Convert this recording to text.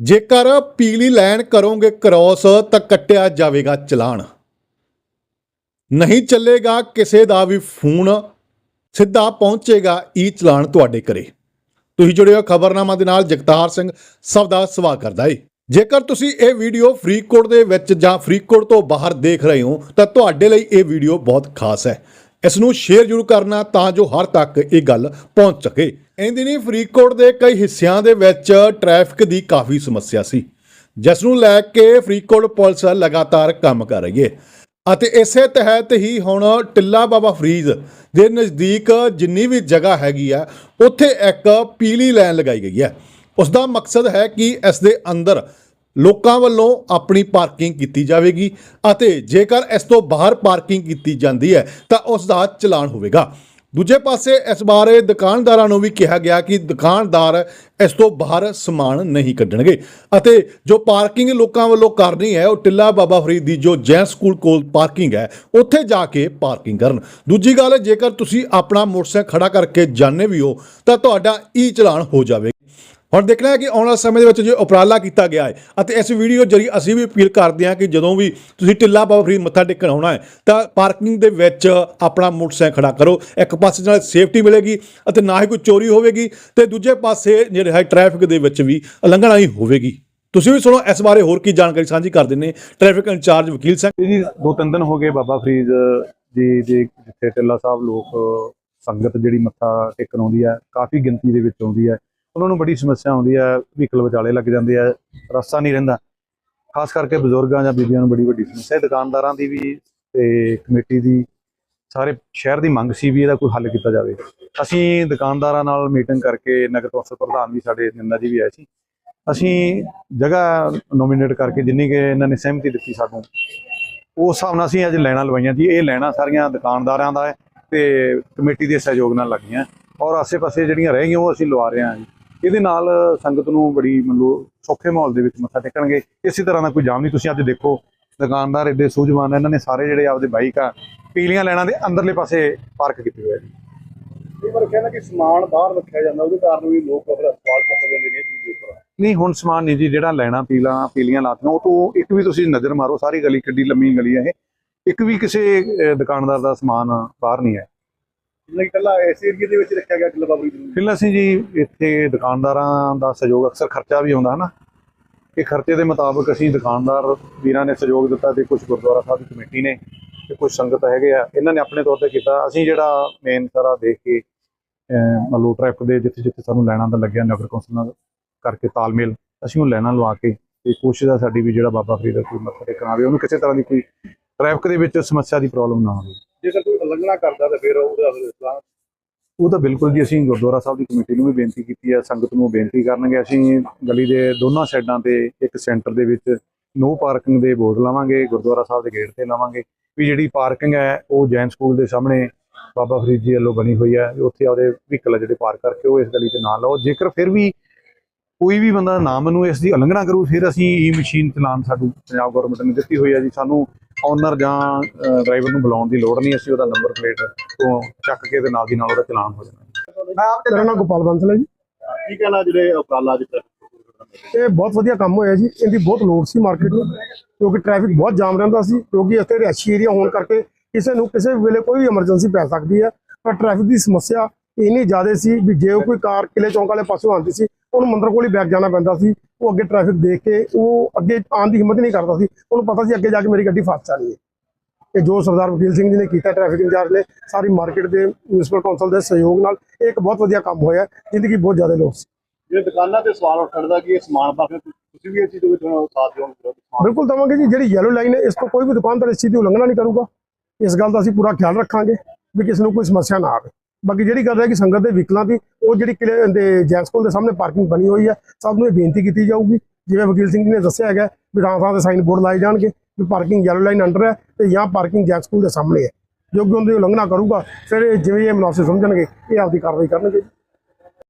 ਜੇਕਰ ਪੀਲੀ ਲਾਈਨ ਕਰੋਗੇ ਕ੍ਰਾਸ, ਤਾਂ ਕੱਟਿਆ ਜਾਵੇਗਾ ਚਲਾਨ। ਨਹੀਂ ਚੱਲੇਗਾ, ਕਿਸੇ ਦਾ ਵੀ ਫੋਨ ਸਿੱਧਾ ਪਹੁੰਚੇਗਾ ਈ ਚਲਾਨ ਤੁਹਾਡੇ ਘਰੇ। ਤੁਸੀਂ ਜੁੜੇ ਹੋ ਖਬਰਨਾਮਾ ਦੇ ਨਾਲ ਜਗਤਾਰ ਸਿੰਘ, ਸਭ ਦਾ ਸਵਾਗਤ ਕਰਦਾ ਏ। ਜੇਕਰ ਤੁਸੀਂ ਇਹ ਵੀਡੀਓ ਫਰੀਦਕੋਟ ਦੇ ਵਿੱਚ ਜਾਂ ਫਰੀਦਕੋਟ ਤੋਂ ਬਾਹਰ ਦੇਖ ਰਹੇ ਹੋ, ਤਾਂ ਤੁਹਾਡੇ ਲਈ ਇਹ ਵੀਡੀਓ ਬਹੁਤ ਖਾਸ ਹੈ। ਇਸ ਨੂੰ ਸ਼ੇਅਰ ਜ਼ਰੂਰ ਕਰਨਾ ਤਾਂ ਜੋ ਹਰ ਤੱਕ ਇਹ ਗੱਲ ਪਹੁੰਚ ਸਕੇ। ਇੰਦੀ ਨਹੀਂ, ਫਰੀਦਕੋਟ ਦੇ ਕਈ ਹਿੱਸਿਆਂ ਦੇ ਵਿੱਚ ਟ੍ਰੈਫਿਕ ਦੀ ਕਾਫੀ ਸਮੱਸਿਆ ਸੀ। ਜਿਸ ਨੂੰ ਲੈ ਕੇ ਫਰੀਦਕੋਟ ਪੁਲਿਸ ਲਗਾਤਾਰ ਕੰਮ ਕਰ ਰਹੀ ਹੈ। ਅਤੇ ਇਸੇ ਤਹਿਤ ਹੀ ਹੁਣ ਟਿੱਲਾ ਬਾਬਾ ਫਰੀਦ ਦੇ ਨਜ਼ਦੀਕ ਜਿੰਨੀ ਵੀ ਜਗ੍ਹਾ ਹੈਗੀ ਆ, ਉੱਥੇ ਇੱਕ ਪੀਲੀ ਲਾਈਨ ਲਗਾਈ ਗਈ ਹੈ। ਉਸ ਦਾ ਮਕਸਦ ਹੈ ਕਿ ਇਸ ਦੇ ਅੰਦਰ ਲੋਕਾਂ ਵੱਲੋਂ ਆਪਣੀ ਪਾਰਕਿੰਗ ਕੀਤੀ ਜਾਵੇਗੀ ਅਤੇ ਜੇਕਰ ਇਸ ਤੋਂ ਬਾਹਰ ਪਾਰਕਿੰਗ ਕੀਤੀ ਜਾਂਦੀ ਹੈ, ਤਾਂ ਉਸ ਦਾ ਚਲਾਨ ਹੋਵੇਗਾ। ਦੂਜੇ ਪਾਸੇ ਇਸ ਬਾਰੇ ਦੁਕਾਨਦਾਰਾਂ ਨੂੰ ਵੀ ਕਿਹਾ ਗਿਆ ਕਿ ਦੁਕਾਨਦਾਰ ਇਸ ਤੋਂ ਬਾਹਰ ਸਮਾਨ ਨਹੀਂ ਕੱਢਣਗੇ। ਅਤੇ ਜੋ ਪਾਰਕਿੰਗ ਲੋਕਾਂ ਵੱਲੋਂ ਕਰਨੀ ਹੈ, ਉਹ ਟਿੱਲਾ ਬਾਬਾ ਫਰੀਦ ਦੀ ਜੋ ਜੈਨ ਸਕੂਲ ਕੋਲ ਪਾਰਕਿੰਗ ਹੈ, ਉੱਥੇ ਜਾ ਕੇ ਪਾਰਕਿੰਗ ਕਰਨ। ਦੂਜੀ ਗੱਲ, ਜੇਕਰ ਤੁਸੀਂ ਆਪਣਾ ਮੋਟਰਸਾਈਕਲ ਖੜਾ ਕਰਕੇ ਜਾਣੇ ਵੀ ਹੋ, ਤਾਂ ਤੁਹਾਡਾ ਈ ਚਲਾਨ ਹੋ ਜਾਵੇ ਹੁਣ ਦੇਖਣਾ ਹੈ ਕਿ ਆਉਣ ਵਾਲੇ ਸਮੇਂ ਦੇ ਵਿੱਚ ਜੋ ਉਪਰਾਲਾ ਕੀਤਾ ਗਿਆ ਹੈ ਅਤੇ ਇਸ ਵੀਡੀਓ ਜਰੀ ਅਸੀਂ ਵੀ ਅਪੀਲ ਕਰਦੇ ਹਾਂ ਕਿ ਜਦੋਂ ਵੀ ਤੁਸੀਂ ਟਿੱਲਾ ਬਾਬਾ ਫਰੀਦ ਮੱਥਾ ਟੇਕਣ ਆਉਣਾ ਹੈ, ਤਾਂ ਪਾਰਕਿੰਗ ਦੇ ਵਿੱਚ ਆਪਣਾ ਮੋਟਰਸਾਈਕਲ ਖੜਾ ਕਰੋ। ਇੱਕ ਪਾਸੇ ਨਾਲ ਸੇਫਟੀ ਮਿਲੇਗੀ ਅਤੇ ਨਾ ਹੀ ਕੋਈ ਚੋਰੀ ਹੋਵੇਗੀ ਤੇ ਦੂਜੇ ਪਾਸੇ ਜਿਹੜੇ ਹੈ ਟ੍ਰੈਫਿਕ ਦੇ ਵਿੱਚ ਵੀ ਉਲੰਘਣਾ ਹੀ ਹੋਵੇਗੀ। ਤੁਸੀਂ ਵੀ ਸੁਣੋ, ਇਸ ਬਾਰੇ ਹੋਰ ਕੀ ਜਾਣਕਾਰੀ ਸਾਂਝੀ ਕਰ ਦਿੰਨੇ ਟ੍ਰੈਫਿਕ ਇੰਚਾਰਜ ਵਕੀਲ ਸਿੰਘ। ਜੀ ਦੋ ਤਿੰਨ ਦਿਨ ਹੋ ਗਏ ਬਾਬਾ ਫਰੀਦ ਜੀ ਦੇ ਜਿੱਥੇ ਟਿੱਲਾ ਸਾਹਿਬ ਲੋਕ ਸੰਗਤ ਜਿਹੜੀ ਮੱਥਾ ਟੇਕਣ ਆਉਂਦੀ ਹੈ, ਕਾਫੀ ਗਿਣਤੀ ਦੇ ਵਿੱਚ ਆਉਂਦੀ ਹੈ। ਉਹਨਾਂ ਨੂੰ ਬੜੀ ਸਮੱਸਿਆ ਆਉਂਦੀ ਹੈ, ਵਹੀਕਲ ਵਿਚਾਲੇ ਲੱਗ ਜਾਂਦੇ ਆ, ਰਸਤਾ ਨਹੀਂ ਰਹਿੰਦਾ। ਖਾਸ ਕਰਕੇ ਬਜ਼ੁਰਗਾਂ ਜਾਂ ਬੀਬੀਆਂ ਨੂੰ ਬੜੀ ਵੱਡੀ ਸਮੱਸਿਆ ਹੈ। ਦੁਕਾਨਦਾਰਾਂ ਦੀ ਵੀ ਤੇ ਕਮੇਟੀ ਦੀ, ਸਾਰੇ ਸ਼ਹਿਰ ਦੀ ਮੰਗ ਸੀ ਵੀ ਇਹਦਾ ਕੋਈ ਹੱਲ ਕੀਤਾ ਜਾਵੇ। ਅਸੀਂ ਦੁਕਾਨਦਾਰਾਂ ਨਾਲ ਮੀਟਿੰਗ ਕਰਕੇ ਨਗਰ ਕੌਂਸਲ ਪ੍ਰਧਾਨ ਵੀ ਸਾਡੇ ਨਿੰਦਾ ਜੀ ਵੀ ਆਏ ਸੀ। ਅਸੀਂ ਜਗ੍ਹਾ ਨੋਮੀਨੇਟ ਕਰਕੇ ਜਿੰਨੀ ਕਿ ਇਹਨਾਂ ਨੇ ਸਹਿਮਤੀ ਦਿੱਤੀ ਸਾਨੂੰ, ਉਸ ਹਿਸਾਬ ਨਾਲ ਅਸੀਂ ਅੱਜ ਲੈਣਾ ਲਵਾਈਆਂ ਜੀ। ਇਹ ਲੈਣਾ ਸਾਰੀਆਂ ਦੁਕਾਨਦਾਰਾਂ ਦਾ ਹੈ ਤੇ ਕਮੇਟੀ ਦੇ ਸਹਿਯੋਗ ਨਾਲ ਲੱਗੀਆਂ। ਔਰ ਆਸੇ-ਪਾਸੇ ਜਿਹੜੀਆਂ ਰਹਿ ਗਈਆਂ, ਉਹ ਅਸੀਂ ਲਵਾ ਰਹੇ ਹਾਂ ਜੀ। ਇਹਦੇ ਨਾਲ ਸੰਗਤ ਨੂੰ ਬੜੀ ਮੰਨ ਲਓ ਸੌਖੇ ਮਾਹੌਲ ਦੇ ਵਿੱਚ ਮੱਥਾ ਟੇਕਣਗੇ। ਕਿਸੇ ਤਰ੍ਹਾਂ ਦਾ ਕੋਈ ਜਾਮ ਨਹੀਂ। ਤੁਸੀਂ ਅੱਜ ਦੇਖੋ ਦੁਕਾਨਦਾਰ ਏਡੇ ਸੂਝਵਾਨ ਇਹਨਾਂ ਨੇ ਸਾਰੇ ਜਿਹੜੇ ਆਪਦੇ ਬਾਈਕ ਆ ਪੀਲੀਆਂ ਲੈਣਾ ਦੇ ਅੰਦਰਲੇ ਪਾਸੇ ਪਾਰਕ ਕੀਤੇ ਹੋਏ ਆ ਜੀ। ਇਹ ਪਰ ਕਹਿੰਦਾ ਕਿ ਸਮਾਨ ਬਾਹਰ ਰੱਖਿਆ ਜਾਂਦਾ ਉਹਦੇ ਕਾਰਨ ਵੀ ਲੋਕ ਫਿਰ ਸਵਾਲ ਚੁੱਕ ਦਿੰਦੇ ਨੇ ਦੇ ਉੱਪਰ। ਨਹੀਂ ਹੁਣ ਸਮਾਨ ਨਹੀਂ ਜੀ ਜਿਹੜਾ ਲੈਣਾ ਪੀਲਾ ਪੀਲੀਆਂ ਲਾਤੀਆਂ ਉਹ ਤੋਂ ਇੱਕ ਵੀ ਤੁਸੀਂ ਨਜ਼ਰ ਮਾਰੋ ਸਾਰੀ ਗਲੀ ਕਿੱਡੀ ਲੰਮੀ ਗਲੀ ਹੈ ਇਹ। ਇੱਕ ਵੀ ਕਿਸੇ ਦੁਕਾਨਦਾਰ ਦਾ ਸਮਾਨ ਬਾਹਰ ਨਹੀਂ ਹੈ ਜਿਵੇਂ ਕਿ ਇਸ ਏਰੀਏ ਦੇ ਵਿੱਚ ਰੱਖਿਆ ਗਿਆ ਕਿਲਾ ਬਾਬਰੀ ਜੀ ਫਿਰ ਅਸੀਂ ਜੀ ਇੱਥੇ ਦੁਕਾਨਦਾਰਾਂ ਦਾ ਸਹਿਯੋਗ ਅਕਸਰ ਖਰਚਾ ਵੀ ਆਉਂਦਾ ਹੈ ਨਾ ਇਹ ਖਰਚੇ ਦੇ ਮੁਤਾਬਕ ਅਸੀਂ ਦੁਕਾਨਦਾਰ ਵੀਰਾਂ ਨੇ ਸਹਿਯੋਗ ਦਿੱਤਾ ਤੇ ਕੁਝ ਗੁਰਦੁਆਰਾ ਸਾਹਿਬ ਦੀ ਕਮੇਟੀ ਨੇ ਤੇ ਕੁਝ ਸੰਗਤ ਹੈਗੇ ਆ ਇਹਨਾਂ ਨੇ ਆਪਣੇ ਤੌਰ ਤੇ ਕੀਤਾ। ਅਸੀਂ ਜਿਹੜਾ ਮੇਨ ਸਾਰਾ ਦੇਖ ਕੇ ਅਹ, ਮੰਨ ਲਓ ਟ੍ਰੈਫਿਕ ਦੇ ਜਿੱਥੇ ਜਿੱਥੇ ਸਾਨੂੰ ਲੈਣਾ ਦਾ ਲੱਗਿਆ ਨਗਰ ਕੌਂਸਲ ਨਾਲ ਕਰਕੇ ਤਾਲਮੇਲ ਅਸੀਂ ਉਹ ਲੈਣਾ ਲਵਾ ਕੇ ਤੇ ਕੋਸ਼ਿਸ਼ ਆ ਸਾਡੀ ਵੀ ਜਿਹੜਾ ਬਾਬਾ ਫਰੀਦ ਦਾ ਕੋਈ ਮੱਥਾ ਟੇਕਣ ਆਵੇ ਉਹਨੂੰ ਕਿਸੇ ਤਰ੍ਹਾਂ ਦੀ ਕੋਈ ਟ੍ਰੈਫਿਕ ਦੇ ਵਿੱਚ ਸਮੱਸਿਆ ਦੀ ਪ੍ਰੋਬਲਮ ਨਾ ਆਵੇ ਉਲੰਘਣਾ ਕਰਦਾ ਤਾਂ ਫਿਰ ਉਹਦਾ ਫਿਰ ਇਸਲਾਮ ਉਹ ਤਾਂ ਬਿਲਕੁਲ ਜੀ, ਅਸੀਂ ਗੁਰਦੁਆਰਾ ਸਾਹਿਬ ਦੀ ਕਮੇਟੀ ਨੂੰ ਵੀ ਬੇਨਤੀ ਕੀਤੀ ਹੈ, ਸੰਗਤ ਨੂੰ ਬੇਨਤੀ ਕਰਨਗੇ। ਅਸੀਂ ਗਲੀ ਦੇ ਦੋਨਾਂ ਸਾਈਡਾਂ ਤੇ ਇੱਕ ਸੈਂਟਰ ਦੇ ਵਿੱਚ ਨੋ ਪਾਰਕਿੰਗ ਦੇ ਬੋਰਡ ਲਾਵਾਂਗੇ, ਗੁਰਦੁਆਰਾ ਸਾਹਿਬ ਦੇ ਗੇਟ ਤੇ ਲਾਵਾਂਗੇ। ਵੀ ਜਿਹੜੀ ਪਾਰਕਿੰਗ ਹੈ, ਉਹ ਜੈਨ ਸਕੂਲ ਦੇ ਸਾਹਮਣੇ ਬਾਬਾ ਫਰੀਦ ਜੀ ਵੱਲੋਂ ਬਣੀ ਹੋਈ ਹੈ, ਉੱਥੇ ਆਪਦੇ ਵਹੀਕਲ ਜਿਹੜੇ ਪਾਰਕ ਕਰਕੇ ਉਹ ਇਸ ਗਲੀ 'ਚ ਨਾ ਲਾਓ। ਜੇਕਰ ਫਿਰ ਵੀ ਕੋਈ ਵੀ ਬੰਦਾ ਨਾ ਮੈਨੂੰ, ਇਸ ਦੀ ਉਲੰਘਣਾ ਕਰੂ, ਫਿਰ ਅਸੀਂ ਈ ਮਸ਼ੀਨ ਚਲਾਨ ਸਾਡੂ ਪੰਜਾਬ ਗਵਰਨਮੈਂਟ ਨੇ ਦਿੱਤੀ ਹੋਈ ਹੈ ਜੀ। ਸਾਨੂੰ ਓਨਰ ਜਾਂ ਡਰਾਈਵਰ ਨੂੰ ਬੁਲਾਉਣ ਦੀ ਲੋੜ ਨਹੀਂ ਅਸੀਂ ਉਹਦਾ ਨੰਬਰ ਪਲੇਟ ਤੋਂ ਚੱਕ ਕੇ ਤੇ ਨਾਲ ਦੀ ਨਾਲ ਉਹਦਾ ਚਲਾਨ ਹੋ ਜਾਣਾ ਮੇਰਾ ਨਾਮ ਗੋਪਾਲ ਬੰਸਲ ਹੈ ਜੀ। ਕੀ ਕਹਿਣਾ ਜਿਹੜੇ ਉਪਰਾਲਾ ਜਿੱਥੇ ਇਹ ਬਹੁਤ ਵਧੀਆ ਕੰਮ ਹੋਇਆ ਜੀ। ਇਹਦੀ ਬਹੁਤ ਲੋੜ ਸੀ ਮਾਰਕੀਟ ਨੂੰ ਕਿਉਂਕਿ ਟ੍ਰੈਫਿਕ ਬਹੁਤ ਜਾਮ ਰਹਿੰਦਾ ਸੀ ਕਿਉਂਕਿ ਇੱਥੇ ਰਿਹਾਇਸ਼ੀ ਏਰੀਆ ਹੋਣ ਕਰਕੇ ਕਿਸੇ ਨੂੰ ਕਿਸੇ ਵੀ ਵੇਲੇ ਕੋਈ ਵੀ ਐਮਰਜੈਂਸੀ ਪੈ ਸਕਦੀ ਹੈ। ਪਰ ਟ੍ਰੈਫਿਕ ਦੀ ਸਮੱਸਿਆ ਇੰਨੀ ਜ਼ਿਆਦਾ ਸੀ ਵੀ ਜੇ ਕੋਈ ਕਾਰ ਕਿਲੇ ਚੌਂਕ ਵਾਲੇ ਪਾਸੋਂ ਆਉਂਦੀ ਸੀ ਉਹਨੂੰ ਮੰਦਰ ਕੋਲ ਹੀ ਬੈਕ ਜਾਣਾ ਪੈਂਦਾ ਸੀ। ਉਹ ਅੱਗੇ ਟ੍ਰੈਫਿਕ ਦੇਖ ਕੇ ਉਹ ਅੱਗੇ ਆਉਣ ਦੀ ਹਿੰਮਤ ਨਹੀਂ ਕਰਦਾ ਸੀ। ਉਹਨੂੰ ਪਤਾ ਸੀ ਅੱਗੇ ਜਾ ਕੇ ਮੇਰੀ ਗੱਡੀ ਫਸ ਜਾਣੀ ਹੈ। ਇਹ ਜੋ ਸਰਦਾਰ ਵਕੀਲ ਸਿੰਘ ਜੀ ਨੇ ਕੀਤਾ ਟ੍ਰੈਫਿਕ ਇੰਚਾਰਜ ਨੇ ਸਾਰੀ ਮਾਰਕੀਟ ਦੇ ਮਿਊਨਿਸਪਲ ਕੌਂਸਲ ਦੇ ਸਹਿਯੋਗ ਨਾਲ ਇਹ ਇੱਕ ਬਹੁਤ ਵਧੀਆ ਕੰਮ ਹੋਇਆ। ਜ਼ਿੰਦਗੀ ਬਹੁਤ ਜ਼ਿਆਦਾ ਲੋਕ ਸੀ। ਜਿਹੜੇ ਦੁਕਾਨਾਂ ਤੇ ਸਵਾਲ ਉੱਠਦਾ ਕਿ ਇਹ ਸਮਾਨ ਪਾ ਕੇ ਤੁਸੀਂ ਵੀ ਇਹ ਚੀਜ਼ ਦੇ ਵਿੱਚ ਸਾਥ ਦਿਓਗੇ? ਬਿਲਕੁਲ ਦਵਾਂਗੇ ਜੀ ਜਿਹੜੀ ਯੈਲੋ ਲਾਈਨ ਹੈ ਇਸ ਤੋਂ ਕੋਈ ਵੀ ਦੁਕਾਨਦਾਰ ਇਸ ਚੀਜ਼ ਦੀ ਉਲੰਘਣਾ ਨਹੀਂ ਕਰੂਗਾ। ਇਸ ਗੱਲ ਦਾ ਅਸੀਂ ਪੂਰਾ ਖਿਆਲ ਰੱਖਾਂਗੇ ਵੀ ਕਿਸੇ ਨੂੰ ਕੋਈ ਸਮੱਸਿਆ ਨਾ ਆਵੇ। ਬਾਕੀ ਜਿਹੜੀ ਗੱਲ ਹੈ ਕਿ ਸੰਗਤ ਦੇ ਵਹੀਕਲਾਂ ਦੀ, ਉਹ ਜਿਹੜੀ ਕਿਲੇ ਦੇ ਜੈਨ ਸਕੂਲ ਦੇ ਸਾਹਮਣੇ ਪਾਰਕਿੰਗ ਬਣੀ ਹੋਈ ਹੈ, ਸਭ ਨੂੰ ਇਹ ਬੇਨਤੀ ਕੀਤੀ ਜਾਊਗੀ। ਜਿਵੇਂ ਵਕੀਲ ਸਿੰਘ ਜੀ ਨੇ ਦੱਸਿਆ ਹੈਗਾ, ਵੀ ਥਾਂ ਥਾਂ ਤੇ ਸਾਈਨ ਬੋਰਡ ਲਾਏ ਜਾਣਗੇ, ਵੀ ਪਾਰਕਿੰਗ ਯੈਲੋ ਲਾਈਨ ਅੰਡਰ ਹੈ ਤੇ ਜਾਂ ਪਾਰਕਿੰਗ ਜੈਨ ਸਕੂਲ ਦੇ ਸਾਹਮਣੇ ਹੈ। ਜੋ ਕਿ ਉਹਦੀ ਉਲੰਘਣਾ ਕਰੂਗਾ, ਫਿਰ ਜਿਵੇਂ ਇਹ ਮੁਨਾਸਿਬ ਸਮਝਣਗੇ, ਇਹ ਆਪਦੀ ਕਾਰਵਾਈ ਕਰਨਗੇ।